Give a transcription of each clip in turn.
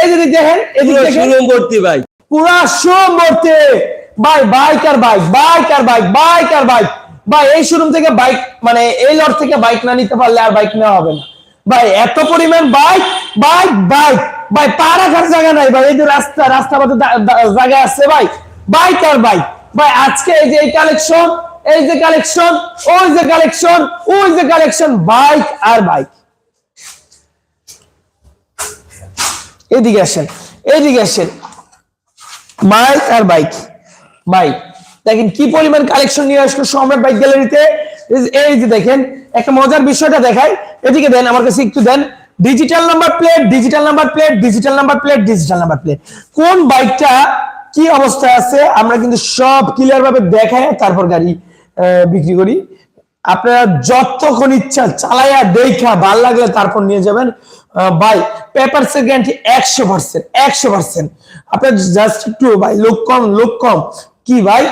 এই যদি দেখেন এদিকে পুরো শোরুম ভর্তি ভাই পুরা শোরুম ভর্তি ভাই বাইক আর বাইক বাইক আর বাইক বাইক আর বাইক। ভাই এই শোরুম থেকে বাইক মানে এই লট থেকে বাইক না নিতে পারলে আর বাইক নেওয়া হবে না। ভাই এত পরিমাণ বাইক বাইক বাইক। ভাই পা রাখার জায়গা নাই ভাই এই যে রাস্তা রাস্তা পথে জায়গা আছে ভাই। বাইক আর বাইক। ভাই আজকে এই যে এই কালেকশন এই যে কালেকশন ওই যে কালেকশন ওই যে কালেকশন বাইক আর বাইক। এদিকে আসেন এদিকে আসেন। বাইক আর বাইক বাইক। দেখেন কি পরিমাণ কালেকশন নিয়ে আসলো সম্রাট বাইক গ্যালারিতে এই যে দেখেন, একটা মজার বিষয়টা দেখাই। এদিকে দেন, আমার কাছে একটু দেন। Digital number plate digital number plate digital number plate digital number plate কোন বাইকটা কি অবস্থায় আছে, আমরা কিন্তু সব ক্লিয়ার ভাবে দেখায়, তারপর গাড়ি বিক্রি করি। আপনারা যতক্ষণ ইচ্ছা চালাইয়া দেখা, ভালো লাগলে তারপর নিয়ে যাবেন। ভাই পেপার গ্যারান্টি একশো পার্সেন্ট একশো পার্সেন্ট আপনার জাস্ট একটু ভাই লোক কম লোক কম। কি ভাই?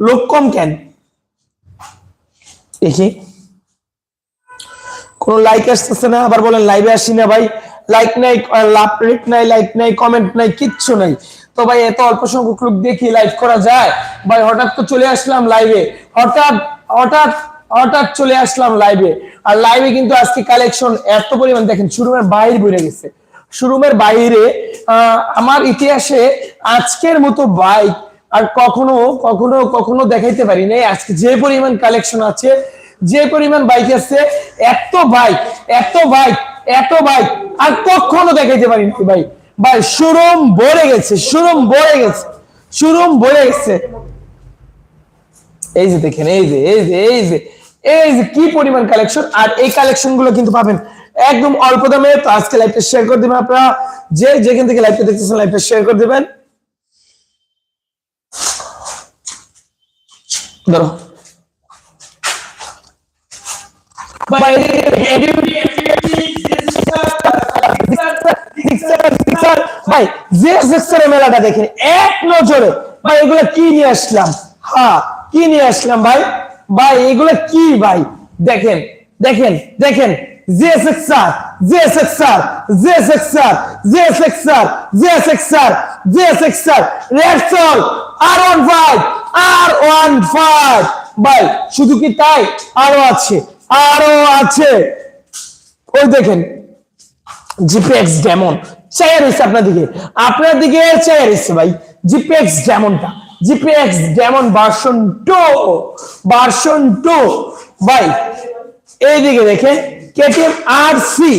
লোক কম কেন? দেখি। কোন লাইক আসতেছে না, আবার বলেন লাইভে আসি না ভাই। লাইক নাই লাভ রেট নাই লাইক নাই কমেন্ট নাই, কিচ্ছু নাই। তো ভাই, এত অল্প সংখ্যক লোক দেখি লাইভ করা যায়? ভাই, হঠাৎ তো চলে আসলাম লাইভে হঠাৎ হঠাৎ হঠাৎ চলে আসলাম লাইভে আর লাইভে কিন্তু আজকে কালেকশন এত পরিমাণ, দেখেন শোরুমের বাইরে বেড়ে গেছে। শোরুমের বাইরে আমার ইতিহাসে আজকের মতো বাইক আর কখনো কখনো কখনো দেখাইতে পারি নাই। আজকে যে পরিমাণ কালেকশন আছে, যে পরিমাণ বাইক আছে, এত বাইক এত বাইক এত বাইক আর কখনো দেখাইতে পারি নাই ভাই। ভাই শোরুম ভরে গেছে শোরুম ভরে গেছে শোরুম ভরে গেছে। এই যে দেখেন এই যে এই যে এই যে এই যে কি পরিমাণ কালেকশন আর এই কালেকশনগুলো কিন্তু পাবেন একদম অল্প দামে তো আজকে লাইভটা শেয়ার করে দিবেন আপনারা যে যেখান থেকে লাইভটা দেখতেছেন লাইভটা শেয়ার করে দিবেন ধরো ভাই, যে মেলাটা দেখেন এক নজরে ভাই এগুলো কি নিয়ে আসলাম হ্যাঁ কি নিয়ে আসলাম ভাই? ভাই, এগুলো কি ভাই? দেখেন দেখেন দেখেন। আর ওয়ান শুধু কি তাই? আরও আছে আরও আছে। ওই দেখেন জিপিএক্স ডেমন চাইয়া রয়েছে আপনার দিকে। আপনার দিকে চাইয়া রয়েছে ভাই জিপিএক্স ডেমনটা জিপিএক্স যেমন ভার্সন টু ভার্সন টু ভাই এইদিকে দেখে কেটিএম আর সি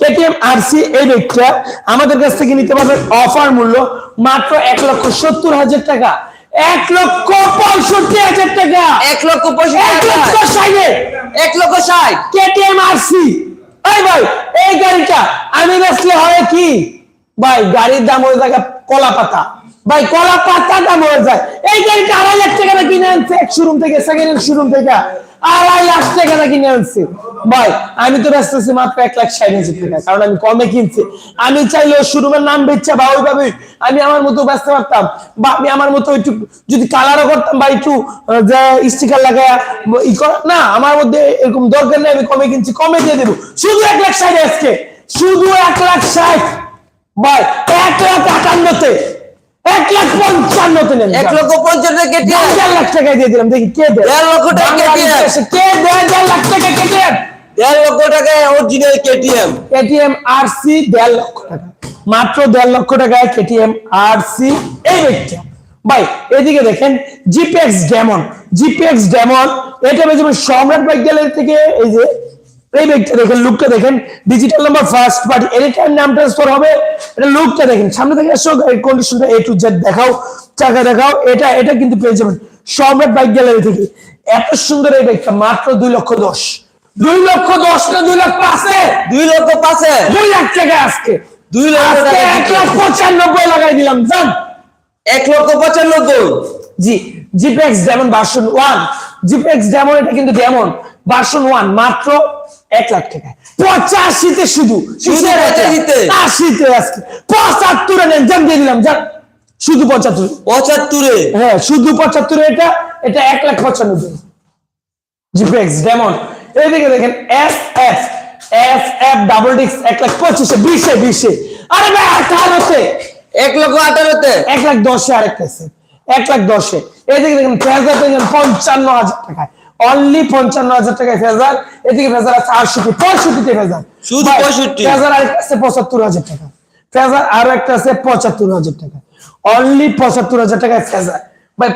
কেটিএম আর সি এই বাইকটা আমাদের কাছ থেকে নিতে পারবেন অফার মূল্য মাত্র এক লক্ষ সত্তর হাজার টাকা। এক লক্ষ পঁয়ষট্টি হাজার টাকা। এক লক্ষ পঁয়ষট্টি এক লক্ষ ষাটে। এক লক্ষ ষাট। কেটিএম আরসি এই ভাই এই গাড়িটা আমি বেচলে হয় কি? ভাই গাড়ির দাম হয়ে যায় কলা পাতা ভাই, কলা পাতা দাম হয়ে যায়। এই গাড়িটা আড়াই লাখ টাকা কিনে আনছে, এক শোরুম থেকে সেকেন্ড হ্যান্ড শোরুম থেকে। আড়াই লাখ টাকা কিনে আনছে। ভাই, আমি তো বেচতেছি মাত্র এক লাখ ষাট হাজার টাকা, কারণ আমি কমে কিনছি। আমি চাইলেও শোরুমের নাম বেচছে বা ওইভাবে আমি আমার মতো বেচতে পারতাম বা আমি আমার মতো একটু যদি কালারও করতাম বা একটু স্টিকার লাগায়, ই না, আমার মধ্যে এরকম দরকার নেই, আমি কমে কিনছি, কমে দিয়ে দেবো। শুধু এক লাখ ষাট আজকে, শুধু এক লাখ ষাট। ভাই, এক লাখ আটান্নতে এক লাখ পঞ্চান্নতে নেন। এক লক্ষ পঞ্চান্ন কেটিএম দেড় লাখ টাকায় দিয়ে দিলাম দেখি কে দেয়। দেড় লক্ষ টাকা কে দেয় দেড় লাখ টাকা কে দেড় লক্ষ টাকায় অরিজিনাল কেটিএম। কেটিএম আর সি দেড় লক্ষ টাকা। মাত্র দেড় লক্ষ টাকায় কেটিএম আর সি এই ব্যক্তিটা ভাই এদিকে দেখেন জিপিএক্স ডেমন জিপিএক্স ডেমন এটা বেশি সম্রাট বাইক গ্যালারি থেকে এই যে এই ব্যক্তিটা দেখেন লুকটা দেখেন। Digital number first party any time নাম ট্রান্সফার হবে এটা লুকটা দেখেন। সামনে থেকে গাড়ির কন্ডিশনটা এ টু জেড দেখাও চাকা দেখাও এটা এটা কিন্তু পেয়ে যাবেন সম্রাট বাইক গ্যালারি থেকে। এত সুন্দর এই মাত্র দুই লক্ষ দশ। দুই লক্ষ দশ না দুই লাখ পাঁচে দুই লক্ষ পাঁচে দুই লাখ টাকা আজকে। দুই লক্ষ এক লাখ পঁচানব্বই লাগাই দিলাম জান এক লক্ষ পঁচানব্বই। G GPX Demon version one GPX Demon এটা কিন্তু ডেমন ভার্সন ওয়ান মাত্র এক লাখ টাকা পঁচাশিতে শুধু শুধু কিসের এটা? 85 আশিতে আজকে। পঁচাত্তরে নেন জান দিয়ে দিলাম জান শুধু পঁচাত্তর। পঁচাত্তরে। হ্যাঁ শুধু পঁচাত্তরে এটা এটা এক লাখ পঁচানব্বই। GPX Demon. এইদিকে দেখেন S F S F double ডিক্স এক লাখ পঁচিশে বিশে বিশে। আরে ভাই আঠারোতে। এক লক্ষ আঠারোতে। এক লাখ দশে আরেকটা সেট এক লাখ দশে। দেখেন পঞ্চান্ন হাজার টাকায়। অনলি পঞ্চান্ন হাজার টাকায় ফেজার এদিকে ফেজার আছে আটষট্টি পঁয়ষট্টিতে ফেজার শুধু 65 ফেজার আরেকটা আছে পঁচাত্তর হাজার টাকা। ফেজার আরও একটা আছে পঁচাত্তর হাজার টাকা। অনলি পঁচাত্তর হাজার টাকায় ফেজার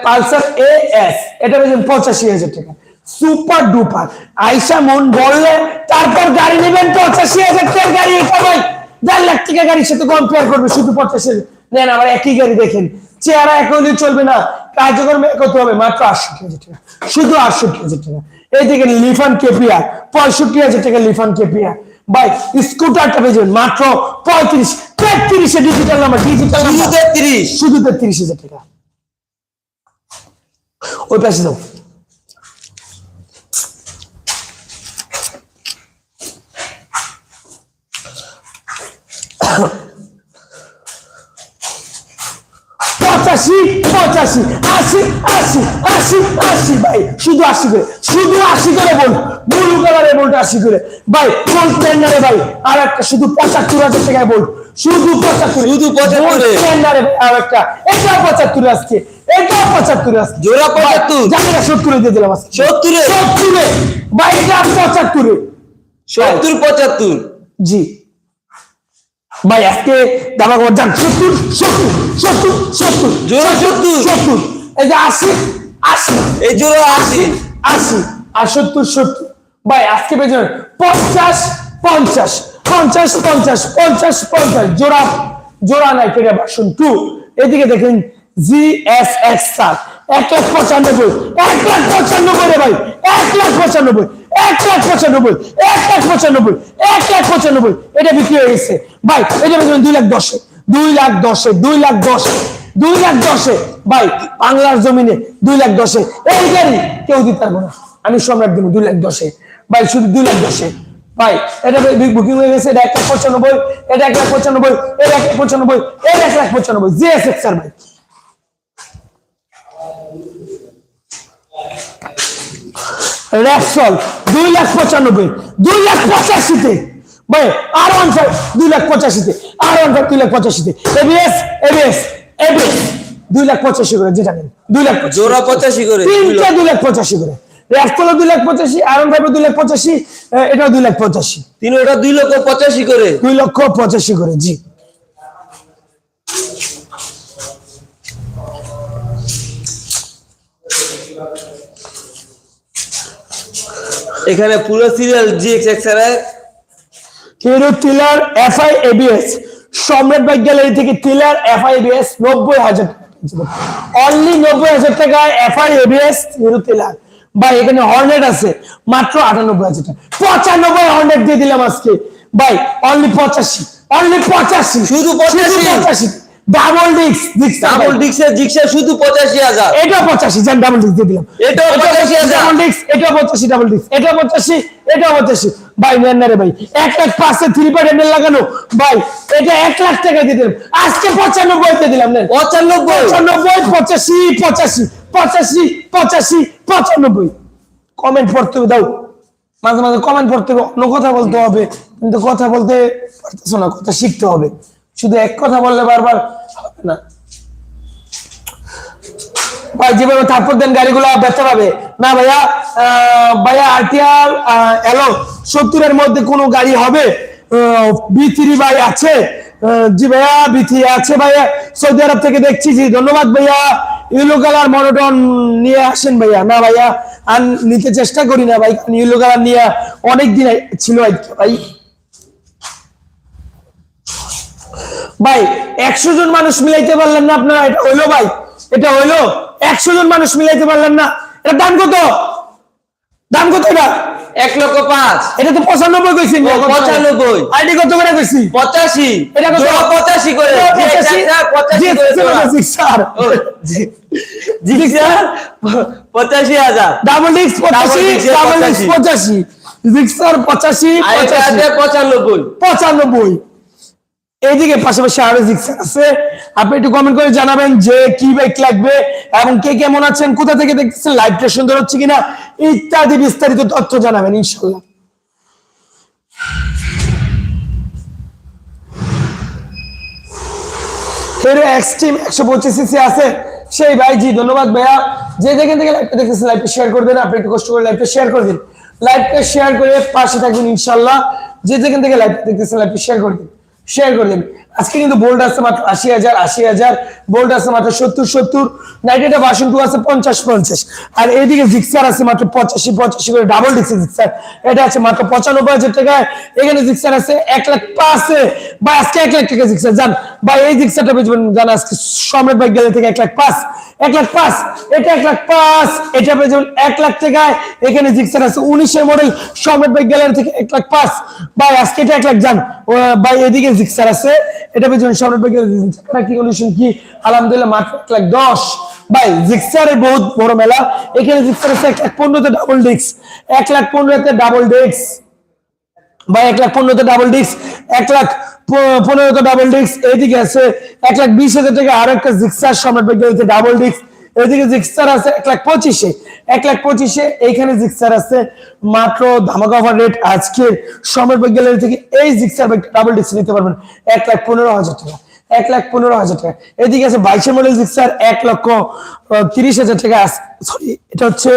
পালসার এ এস এটা পেয়েছেন পঁচাশি হাজার টাকা। সুপার ডুপার আইসা মন বললে তারপর গাড়ি নেবেন পঁচাশি হাজার টাকার গাড়ি এটা ভাই। দেড় লাখ টাকা গাড়ির সাথে কম্পেয়ার করবে শুধু পঁচাশি। নেন আমার একই গাড়ি দেখেন। চেহারা এক হলে চলবে না কার্যক্রমে এক হতে হবে মাত্র আটষট্টি হাজার টাকা। শুধু আটষট্টি হাজার টাকা। এইদিকে লিফান কেপিয়া পঁয়ষট্টি হাজার টাকা লিফান কেপিয়া বাই স্কুটারটা পেয়ে যাবেন মাত্র পঁয়ত্রিশ তেত্রিশে ডিজিটাল নাম্বার ডিজিটাল শুধু তেত্রিশ। শুধু তেত্রিশ হাজার টাকা। ওই পাশে যাও। পঁচাশি পঁচাশি আশি আশি আশি আশি ভাই শুধু আশি করে শুধু আশি করে বল ব্লু কালারের বলটা আশি করে। ভাই কোন স্ট্যান্ডারে ভাই আর একটা শুধু পঁচাত্তর হাজার টাকায় বল শুধু পঁচাত্তর। শুধু 75 এ। আর একটা এটাও পঁচাত্তর আজকে এটাও পঁচাত্তর আজকে জোড়া 75 জানি না সত্তরে দিয়ে দিলাম আজকে। সত্তরে? সত্তরে। বাইকটা পঁচাত্তরে। সত্তর পঁচাত্তর। জি। ভাই আজকে দাবা খবর যান সত্তর সত্তর সত্তর সত্তর জোড়া 70 সত্তর। এই যে আশি আশি। এই জোড়া আশি। আশি আর সত্তর সত্তর। ভাই আজকে পেয়েছেন পঞ্চাশ পঞ্চাশ পঞ্চাশ পঞ্চাশ পঞ্চাশ পঞ্চাশ। জোড়া জোড়া নাই কেটে বাসন। টু। এদিকে দেখেন জি এস এক্স সার এক লাখ পঁচানব্বই। এক লাখ পঁচানব্বই রে ভাই। এক লাখ পঁচানব্বই। পঁচানব্বই, এক লাখ পঁচানব্বই, এক পঁচানব্বই। এটা বিক্রি হয়ে গেছে। দুই লাখ দশে, দুই লাখ দশে, দুই লাখ দশে, দুই লাখ দশে। ভাই জমিনে দুই লাখ দশে। কেউ দিতে পারব না। আমি সম্রাট দিব দুই লাখ দশে। ভাই, শুধু দুই লাখ দশে। ভাই, এটা বুকিং হয়ে গেছে, এটা এক লাখ পঁচানব্বই, এটা এক লাখ পঁচানব্বই, এটা এক লাখ পঁচানব্বই, এটা এক লাখ পঁচানব্বই। জিএস এক্স আর ভাই। র্যাপসল দুই লাখ পঁচানব্বই দুই লাখ পঁচাশিতে ভাই আর ওয়ান ফাইভ দুই লাখ পঁচাশিতে আর ওয়ান ফাইভ দুই লাখ পঁচাশিতে এবিএস এবিএস এবিএস দুই লাখ পঁচাশি করে যেটা নেন দুই লাখ। জোড়া পঁচাশি করে তিনটা দুই লাখ পঁচাশি করে র্যাপসলও দুই লাখ পঁচাশি আর ওয়ান ফাইভ দুই লাখ পঁচাশি এটাও দুই লাখ পঁচাশি তিন ওটা দুই লক্ষ পঁচাশি করে দুই লক্ষ পঁচাশি করে জি এখানে পুরো serial G X X Hero tiller FI ABS Samrat bike gallery থেকে টিলার এফআই এবিএস নব্বই হাজার অনলি নব্বই হাজার টাকায় এফআই এবিএস হিরো টিলার ভাই এখানে হর্নেট আছে মাত্র আটানব্বই হাজার টাকা। পঁচানব্বই হর্নেট দিয়ে দিলাম আজকে। ভাই অনলি পঁচাশি। অনলি পঁচাশি। শুধু 85 পঁচাশি। ডাবল ডিক্স ডিক্স ডাবল ডিক্সের জিক্সের শুধু পঁচাশি হাজার। এটা পঁচাশি যান ডাবল ডিস্ক দিয়ে দিলাম। এটাও 85,000 ডাবল ডিস্ক এটা পঁচাশি ডাবল ডিস্ক এটা পঁচাশি এটা পঁচাশি। ভাই নেন না রে ভাই এক লাখ পাঁচে পার্ট হ্যান্ডেল লাগানো। ভাই এটা এক লাখ টাকা দিয়ে দিলাম। আজকে পঁচানব্বই তে দিলাম নেন। পঁচানব্বই? পঁচানব্বই পঁচাশি পঁচাশি পঁচাশি পঁচাশি পঁচানব্বই। কমেন্ট পড়তে দাও। মাঝে মাঝে কমেন্ট পড়তে হবে অন্য কথা বলতে হবে কিন্তু কথা বলতে পারতেছো না কথা শিখতে হবে। শুধু এক কথা বললে বারবার হবে না। ভাই, যেভাবে তারপর দেন গাড়িগুলো ব্যথা পাবে না ভাইয়া ভাইয়া আরটিআর এলো সত্তরের মধ্যে কোনো গাড়ি হবে? বি থ্রি ভাই আছে? জি ভাইয়া বি থ্রি আছে ভাইয়া। সৌদি আরব থেকে দেখছি, জি, ধন্যবাদ ভাইয়া। ইউলো কালার মনোটন নিয়ে আসেন ভাইয়া। না ভাইয়া, আর নিতে চেষ্টা করি না ভাই ইউলো কালার নিয়ে অনেক দিন ছিল ভাই। ভাই একশো জন মানুষ মিলাইতে পারলেন না আপনারা এটা হইল ভাই এটা হইল একশো জন মানুষ মিলাইতে পারলেন না। এটা দাম কত? দাম কত এটা? এক লক্ষ পাঁচ। এটা তো পঁচানব্বই কইছি ও, 95 আইডি কত করে কইছি? পঁচাশি। এটা কত? পঁচাশি করে। হাজার। ডাবল ডিক্স পঁচাশি ডাবল ডিক্স পঁচাশি। জিক্সার পঁচানব্বই। পঁচানব্বই। এইদিকে পাশাপাশি আরও জিক্সার আছে, আপনি একটু কমেন্ট করে জানাবেন যে কি বাইক লাগবে এবং কে কেমন আছেন, কোথা থেকে দেখতেছেন লাইভটা সুন্দর হচ্ছে কিনা, ইত্যাদি বিস্তারিত তথ্য জানাবেন ইনশাল্লাহ হিরো এক্সট্রিম একশো পঁচিশ সিসি আছে। সেই ভাই জি, ধন্যবাদ ভাইয়া। যে যেখান থেকে লাইভটা দেখতেছেন লাইভটা শেয়ার করে দেন, আপনি একটু কষ্ট করে লাইভটা শেয়ার করে দিন। লাইভটা শেয়ার করে পাশে থাকবেন ইনশাল্লাহ যে যেখান থেকে লাইভটা দেখতেছেন লাইভটা শেয়ার করে দিন। শেয়ার করে দিন আজকে কিন্তু বোল্ড আছে মাত্র আশি হাজার আশি হাজার বোল্ড আছে মাত্র সত্তর সত্তর নাইটেটা বাসন টু আছে পঞ্চাশ পঞ্চাশ। আর এইদিকে জিক্সার আছে মাত্র পঁচাশি পঁচাশি করে ডাবল ডিক্সি জিক্সার এটা আছে মাত্র পঁচানব্বই হাজার টাকায়। এখানে জিক্সার আছে এক লাখ পাঁচে বা আজকে এক লাখ টাকা জিক্সার জান। বা এই জিক্সারটা বেচবেন, জান, আজকে সম্রাট বাইক গেলে থেকে এক লাখ পাঁচ। এক লাখ পাঁচ, এটা এক লাখ পাঁচ, এটা বেচবেন এক লাখ টাকায়। এখানে জিক্সার আছে উনিশের মডেল সম্রাট বাইক গ্যালারি থেকে এক লাখ পাঁচ। বা আজকে এটা এক লাখ যান ভাই, এদিকে জিক্সার আছে। এটা পেছনে বাইক কি কন্ডিশন কি? আলহামদুলিল্লাহ মাত্র এক লাখ দশ। ভাই জিক্সারের বহুত বড় মেলা। এখানে জিক্সার আছে এক লাখ পনেরোতে ডাবল ডিস্ক এক লাখ পনেরোতে ডাবল ডিস্ক বা এক লাখ পনেরোতে ডাবল ডিস্ক এক লাখ পনেরোতে ডাবল ডিস্ক এইদিকে আছে, এক লাখ বিশ হাজার টাকা। আর একটা জিক্সার সম্রাট বিজ্ঞানীতে ডাবল ডিস্ক এদিকে জিক্সার আছে এক লাখ পঁচিশে। এক লাখ পঁচিশে এইখানে জিক্সার আছে। মাত্র ধামাকা অফার রেট আজকে সম্রাট বিজ্ঞানী থেকে এই জিক্সার ডাবল ডিস্ক নিতে পারবেন। এক লাখ পনেরো হাজার টাকা। এক লাখ পনেরো হাজার টাকা। এদিকে আছে বাইশের মডেল জিক্সার এক লক্ষ তিরিশ হাজার টাকা সরি এটা হচ্ছে,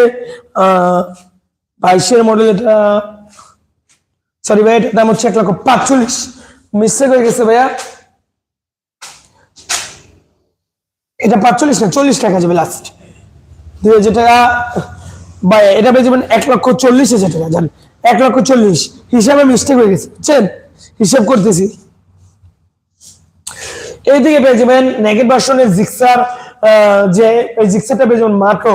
আহ, বাইশের মডেল এটা সরি ভাই, এটার দাম হচ্ছে এক লক্ষ পাঁচচল্লিশ। মিস্টেক হয়ে গেছে ভাইয়া। এটা পাঁচচল্লিশ না, চল্লিশ টাকা যাবে লাস্ট দুই হাজার টাকা, ভাই, এটা পেয়ে যাবেন এক লক্ষ চল্লিশ হাজার টাকা, জান। এক লক্ষ চল্লিশ। হিসাবে মিস্টেক হয়ে গেছে, বুঝছেন? হিসাব করতেছি। এইদিকে পেয়ে যাবেন নেগেট ভার্সনের জিক্সার যে জিক্সারটা পেয়ে যাবেন মাত্র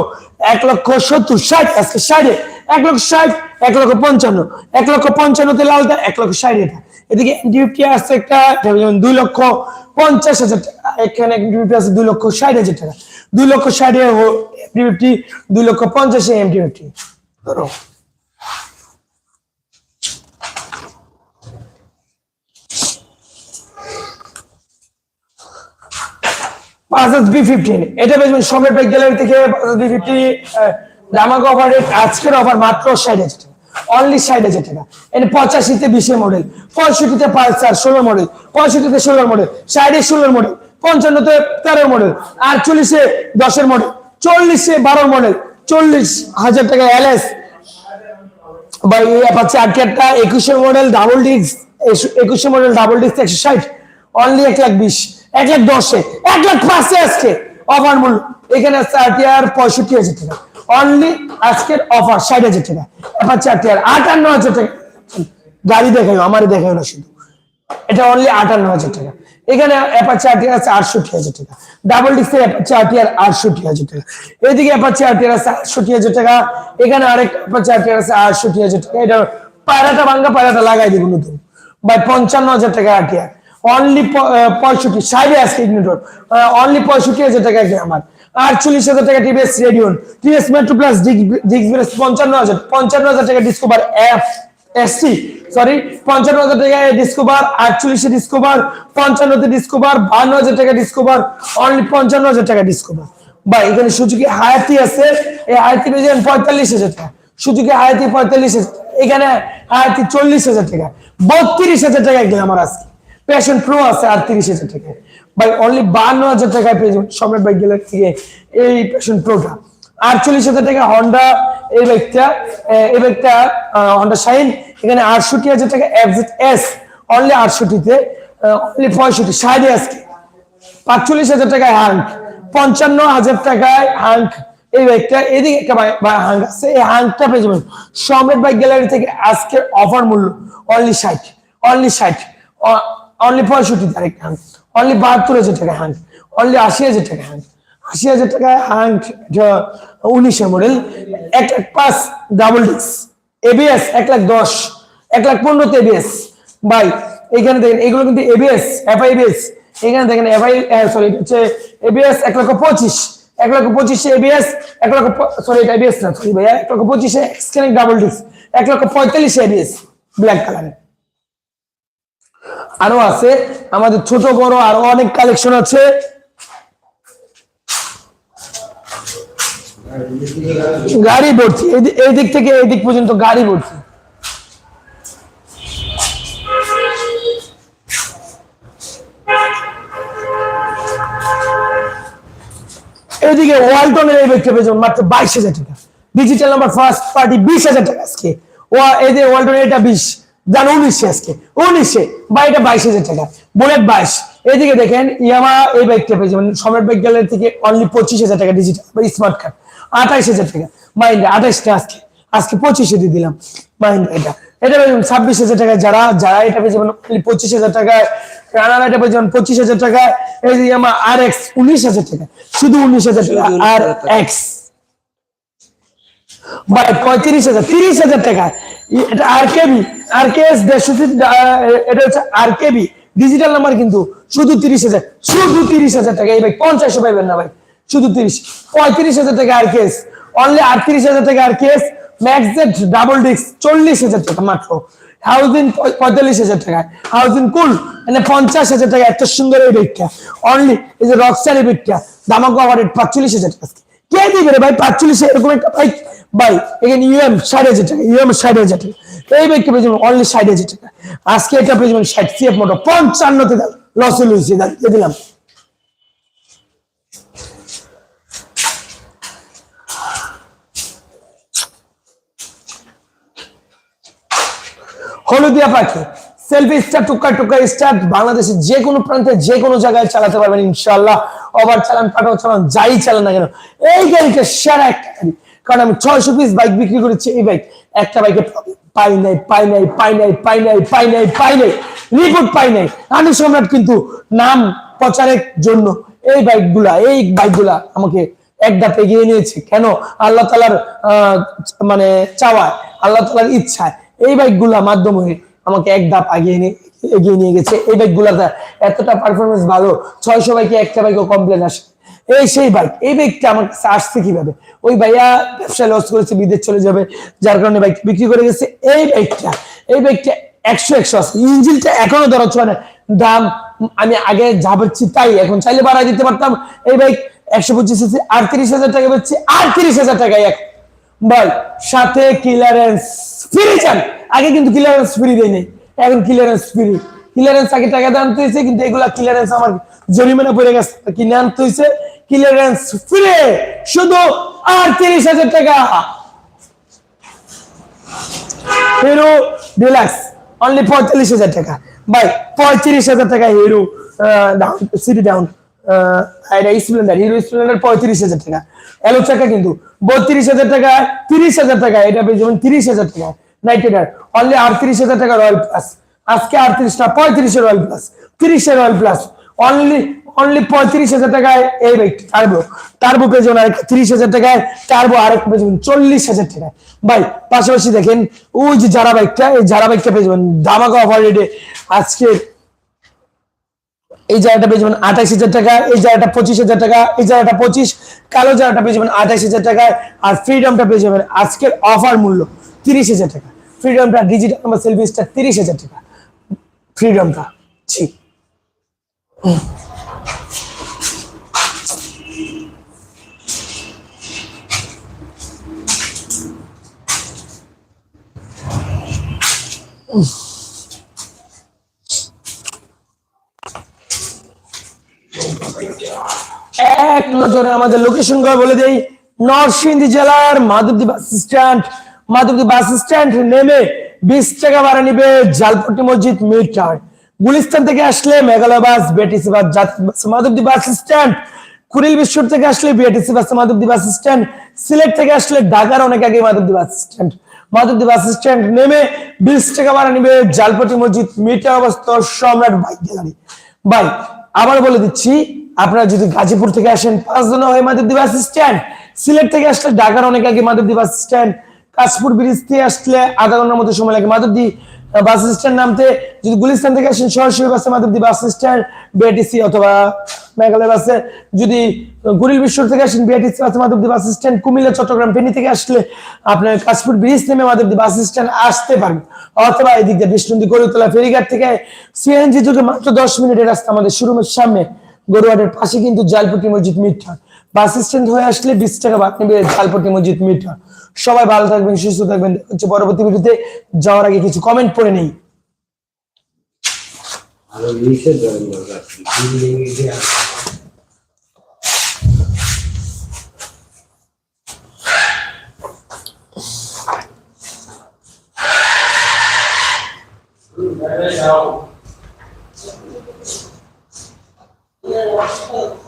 এক লক্ষ সত্তর, ষাট, আজকে ষাটে। এক লক্ষ ষাট, এক লক্ষ পঞ্চান্ন। এক লক্ষ পঞ্চান্নতে লালটা এক লক্ষ ষাট এটা এদিকে ডিউটি আসছে একটা দুই লক্ষ পঞ্চাশ হাজার এখানে ডিউটি আছে দুই লক্ষ ষাট হাজার টাকা। দুই লক্ষ ষাটে ডিউটি দুই লক্ষ পঞ্চাশে এম ডিউটি ধরো। বাজাজ বি ফিফটিন এটা বেচবেন সম্রাট বাইক গ্যালারি থেকে বাজাজ বি ফিফটি দামাক অফার আজকের অফার মাত্র ষাট অনলি ষাট হাজার টাকা। এনে পঁচাশিতে বিশের মডেল পঁয়ষট্টিতে পালসার মডেল পঁয়ষট্টিতে ষোলোর মডেল ষাটে ষোলোর মডেল পঞ্চান্নতে তেরোর মডেল আটচল্লিশে দশের মডেল চল্লিশে বারোর মডেল চল্লিশ হাজার টাকা এলএস বা এই অ্যাপাচি আটকেটটা একুশের মডেল ডাবল ডিস্ক একুশের মডেল ডাবল ডিস্ক একশো ষাট। অনলি এক লাখ বিশ, এক লাখ দশে, এক লাখ পাঁচে আজকে অফার এখানে আছে আটিয়ার পঁয়ষট্টি হাজার টাকা। অনলি আজকের অফার ষাট হাজার টাকা। অ্যাপাচি আটিয়ার আটান্ন হাজার টাকা। গাড়ি দেখাই আমারই দেখাই না শুধু। এটা অনলি আটান্ন হাজার টাকা। এখানে আটষট্টি হাজার টাকা। ডাবল ডিস্কের অ্যাপাচি আটষট্টি হাজার টাকা। এদিকে আটষট্টি হাজার টাকা। এখানে আরেক আটষট্টি হাজার টাকা। এটা পায়রাটা ভাঙ্গা, পায়রাটা লাগাই দিব নতুন। বাই পঞ্চান্ন হাজার টাকা আরটিআর অনলি পঁয়ষট্টি সাইডে ইগনিটর অনলি পঁয়ষট্টি হাজার টাকা আমার। আটচল্লিশ হাজার টাকা পঞ্চান্ন হাজার টাকা পঞ্চান্ন হাজার বান্ন হাজার টাকা অনলি পঞ্চান্ন হাজার টাকা বা এখানে আছে, এই পঁয়তাল্লিশ হাজার টাকা। পঁয়তাল্লিশ হাজার, এখানে চল্লিশ হাজার টাকা। বত্রিশ হাজার টাকা গেলে আমার আজকে। প্রো আছে হাজার টাকা। ভাই অনলি বান্ন হাজার টাকায় পেয়ে যাবেন সম্রাট বাইক গেলে থেকে এই প্যাশন প্রোটা আটচল্লিশ হাজার টাকা হন্ডা এই বাইকটা এই বাইকটা হন্ডা শাইন এখানে আটষট্টি হাজার টাকা এফজেড এস অনলি আটষট্টিতে অনলি পঁয়ষট্টি সাইডে আজকে পাঁচচল্লিশ হাজার টাকায় হাঙ্ক পঞ্চান্ন হাজার টাকায় হাঙ্ক এই বাইকটা। এদিকে একটা হাঙ্ক আছে, এই হাঙ্কটা পেয়ে যাবেন। সমেত বাইক গ্যালারি থেকে আজকের অফার মূল্য অনলি ষাট অনলি ষাট অনলি পঁয়ষট্টি তারিখ হাঙ্ক অনলি বাহাত্তর হাজার টাকা হাঙ্ক অনলি আশি হাজার টাকা হাঙ্ক আশি হাজার টাকা এটা উনিশের মডেল, এক লাখ পাঁচ ডাবল ডিস্ক এবিএস এক লাখ দশ, এক লাখ পনেরোতে এবিএস বাই এখানে দেখেন, এগুলো কিন্তু এবিএস এফআই এবিএস এখানে দেখেন এফআই সরি হচ্ছে এবিএস এক লক্ষ পঁচিশ, এক লক্ষ পঁচিশে এবিএস এক লক্ষ সরি এটা এবিএস না সরি ভাইয়া, এক লক্ষ পঁচিশে এক্সকেনিক ডাবল ডিস্ক এক লক্ষ পঁয়তাল্লিশে এবিএস ব্ল্যাক কালারের আরও আছে। আমাদের ছোট, বড় আরও অনেক কালেকশন আছে। গাড়ি ভর্তি। এই দিক থেকে এই দিক পর্যন্ত গাড়ি ভর্তি। এদিকে ওয়ালটনের এই বাইকটা পেয়ে যাবেন মাত্র বাইশ হাজার টাকা। ডিজিটাল নাম্বার ফার্স্ট পার্টি বিশ হাজার টাকা আজকে। ও যে ওয়ালটনের এটা বিশ। জান উনিশে আজকে উনিশে বা এটা বাইশ হাজার টাকা বুলেট বাইশ। এদিকে দেখেন ইয়ামা এই বাইকটা পেয়ে যাবেন সম্রাট বাইক গ্যালারি থেকে অনলি পঁচিশ হাজার টাকা ডিজিটাল স্মার্ট কার্ড আঠাইশ হাজার টাকা। মাইন্ড আঠাইশটা আজকে আজকে পঁচিশে দিয়ে দিলাম। মাইন্ড এটা এটা পেয়ে যাবেন ছাব্বিশ হাজার টাকায় যারা যারা এটা পেয়ে যাবেন only পঁচিশ হাজার টাকায় রানার এটা পেয়ে যাবেন পঁচিশ হাজার টাকায় এই যে আমার আর এক্স উনিশ হাজার টাকা শুধু উনিশ হাজার টাকা শুধু 19,000 আর টাকা। এক্স পঁয়ত্রিশ হাজার, তিরিশ হাজার টাকা। আর কেস ম্যাক্স ডাবল চল্লিশ হাজার টাকা মাত্র। হাউজিং পঁয়তাল্লিশ হাজার টাকা। হাউজিং কুল মানে পঞ্চাশ হাজার টাকা, এত সুন্দর এই অনলি এই যে রক্সার পাঁচচল্লিশ হাজার টাকা কে দিবে রে ভাই? এরকম একটা বাইক এখানে ইউএম ষাট হাজার টাকা ইউএম ষাট হাজার টাকা। এই পেয়ে যাবেন অনলি ষাট হাজার টাকা। আজকে এটা পেয়ে যাবেন ষাট সিএফ দিয়ে দিলাম। হলুদিয়া পাখি। সেলফি স্টার টুকা টুকা স্টার বাংলাদেশের যে কোনো প্রান্তে যে কোনো জায়গায় চালাতে পারবেন ইনশাল্লাহ ওভার চালান, পাঠাও, চালান, যাই চালান না কেন, এই গাড়িটা সেরা একটা গাড়ি। কারণ আমি ছয়শো পিস বাইক বিক্রি করেছি, এই বাইক একটা বাইকে পাই নাই পাই নাই পাই নাই পাই নাই পাই নাই পাই নাই রিপোর্ট পাই নাই। আমি সম্রাট কিন্তু নাম প্রচারের জন্য এই বাইকগুলা এই বাইকগুলা আমাকে এক ধাপ এগিয়ে নিয়েছে। কেন? আল্লাহ তালার মানে চাওয়ায়, আল্লাহ তালার ইচ্ছায়। এই বাইকগুলা মাধ্যমে আমাকে এক ধাপ আগিয়ে নিয়ে এগিয়ে নিয়ে গেছে। এই বাইকগুলাতে এতটা পারফরমেন্স ভালো ছয়শো বাইকে একটা বাইকও কমপ্লেন আসে? এই সেই বাইক এই বাইকটা আমার কাছে আসছে কীভাবে? ওই ভাইয়া ব্যবসায় লস করেছে, বিদেশ চলে যাবে, যার কারণে বাইক বিক্রি করে গেছে। এই বাইকটা এই বাইকটা একশো একশো আছে। ইঞ্জিনটা এখনও ধরা ছোঁয়া দাম, আমি আগে যা পাচ্ছি তাই, এখন চাইলে বাড়াই দিতে পারতাম। এই বাইক একশো পঁচিশ আছে আটত্রিশ হাজার টাকা পাচ্ছি আটত্রিশ হাজার টাকায় এক। ভাই, সাথে ক্লিয়ারেন্স চান। আগে কিন্তু ক্লিয়ারেন্স ফ্রি দেয় নেই। এখন ক্লিয়ারেন্স ফ্রি ক্লিয়ারেন্স আগে টাকা দিয়ে আনতে হয়েছে, কিন্তু এগুলা ক্লিয়ারেন্স আমার জরিমানা পড়ে গেছে। কিনে আনতে হয়েছে ক্লিয়ারেন্স ফ্রি শুধু আটত্রিশ হাজার টাকা। হিরো ডিলাক্স অনলি পঁয়তাল্লিশ হাজার টাকা। ভাই, পঁয়ত্রিশ হাজার টাকা হিরো ডাউন সিটি ডাউন এটা স্প্লেন্ডার হিরো স্প্লেন্ডার পঁয়ত্রিশ হাজার টাকা। এলো টাকা কিন্তু বত্রিশ হাজার টাকা, তিরিশ হাজার টাকা, এটা পেয়ে যাবেন তিরিশ হাজার টাকা। নাইট অনলি আটত্রিশ হাজার টাকা রয়্যাল প্লাস আজকে আটত্রিশটা, পঁয়ত্রিশে রয়্যাল প্লাস তিরিশে রয়্যাল প্লাস অনলি অনলি পঁয়ত্রিশ হাজার টাকায় এই বাইকটি টার্বো টার্বো পেয়ে যাবেন আরেকটা তিরিশ হাজার টাকায়। টার্বো আরেকটা পেয়ে যাবেন চল্লিশ হাজার টাকায়। ভাই, পাশাপাশি দেখেন, ওই যে যারা বাইকটা এই যারা বাইকটা পেয়ে যাবেন। দামাকা অফার রেটে আজকে এই জায়গাটা পেয়ে যাবেন আঠাইশ হাজার টাকা, এই জায়গাটা পঁচিশ হাজার টাকা, এই জায়গাটা পঁচিশ, কালো জায়গাটা পেয়ে যাবেন আঠাইশ হাজার টাকায় আর ফ্রিডমটা পেয়ে যাবেন আজকের অফার মূল্য তিরিশ হাজার টাকা। ফ্রিডমটা ডিজিটাল নাম্বার সেলফি স্টার তিরিশ হাজার টাকা। ফ্রিডমটা ছি। এক নজরে আমাদের লোকেশন বলে দেই। নরসিংদী জেলার Madhabdi bus stand Madhabdi bus stand নেমে বিশ টাকা ভাড়া নিবে জালপট্টি মসজিদ মিড টাওয়ার গুলিস্তান থেকে আসলে Meghalaya bus BATC bus Madhabdi bus stand Kuril বিশ্বর থেকে আসলে BATC bus, Madhabdi bus stand Sylhet থেকে আসলে ঢাকার অনেক আগে Madhabdi bus stand Madhabdi bus stand নেমে বিশ টাকা ভাড়া নিবে জালপট্টি মসজিদ মিটার অবস্থিত সম্রাট বাইক গ্যালারি। ভাই আবার বলে দিচ্ছি আপনারা যদি গাজীপুর থেকে আসেন পাঁচ জন হয় মাধবদী বাস স্ট্যান্ড সিলেট থেকে আসলে ঢাকার অনেক আগে Madhabdi bus stand Kashpur bridge থেকে আসলে আধা ঘণ্টার মতো সময় লাগে। মাধবদী আহ, বাস স্ট্যান্ড নামতে যদি গুলিস্তান থেকে আসেন, সরাসরি বাসে মাধবদী বাস স্ট্যান্ড বিআরটিসি অথবা মেঘালয় বাসে যদি গুরিল বিশ্বর থেকে আসেন বিআরটিসি বাসে মাধবদী বাস স্ট্যান্ড কুমিল্লা, চট্টগ্রাম, ফেনী থেকে আসলে আপনার কাশপুর ব্রিজ নেমে মাধবদী বাস স্ট্যান্ড আসতে পারবেন অথবা এদিক দিয়ে বিষ্ণুন্দী, গরুতলা, ফেরিঘাট থেকে সিএনজি যুগে মাত্র দশ মিনিটের রাস্তা আমাদের শোরুমের সামনে গরুয়াটের পাশে কিন্তু জালপুটি মসজিদ মিঠা। পার্সিস্টেন্ট হয়ে আসলে বিশ টাকা বাদ নেবে ঝালপটি মসজিদ মিটার সবাই ভালো থাকবেন সুস্থ থাকবেন। হচ্ছে পরবর্তী ভিডিওতে যাওয়ার আগে কিছু কমেন্ট পড়ে নেই। Yeah.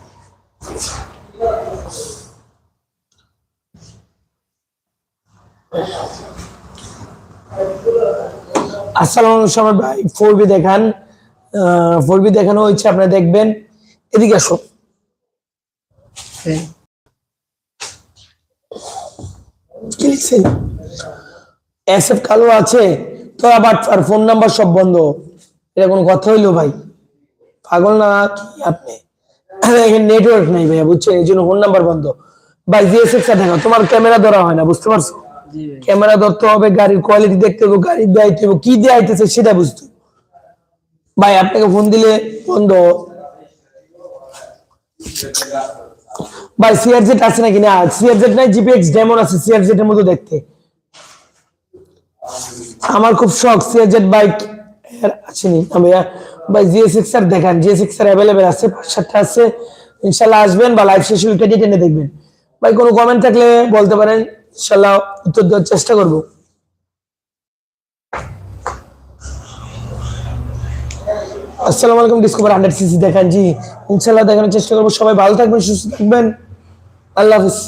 আসসালামু সবাই ভাই ফোর বি দেখান। ফোর বি দেখানো হয়েছে আপনারা দেখবেন। এদিকে কি লিখছেন? এসএফ কালো আছে তো আবার আর ফোন নাম্বার সব বন্ধ। এটা কোনো কথা হইল ভাই? পাগল না কি আপনি? এখানে নেটওয়ার্ক নাই ভাইয়া বুঝছেন? এই জন্য ফোন নাম্বার বন্ধ। ভাই জিএসএফ টা দেখো তোমার ক্যামেরা ধরা হয় না বুঝতে পারছ? ক্যামেরা ধরতে হবে, গাড়ির কোয়ালিটি দেখতে হবে, গাড়ির দায়িত্ব হবে, কি দিয়ে সেটা বুঝতে ভাই, আপনাকে ফোন দিলে বন্ধ। ভাই আছে নাকি? না নাই জিপিএক্স ডেমন আছে এর মতো দেখতে। আমার খুব শখ সিআরজেট বাইক আসেনি। ভাইয়া ভাই জিএসএক্স আর দেখান জিএসএক্স আর অ্যাভেলেবেল আছে, পাঁচ সাতটা আছে। ইনশাল্লাহ আসবেন বা লাইভ শেষ উইকেটে টেনে দেখবেন। ভাই, কোনো কমেন্ট থাকলে বলতে পারেন। ইনশাল্লাহ উত্তর দেওয়ার চেষ্টা করব। আসসালামু আলাইকুম ডিসকভার হান্ড্রেড সিসি দেখান জি। ইনশাল্লাহ দেখানোর চেষ্টা করব। সবাই ভালো থাকবেন, সুস্থ থাকবেন। আল্লাহ হাফিজ।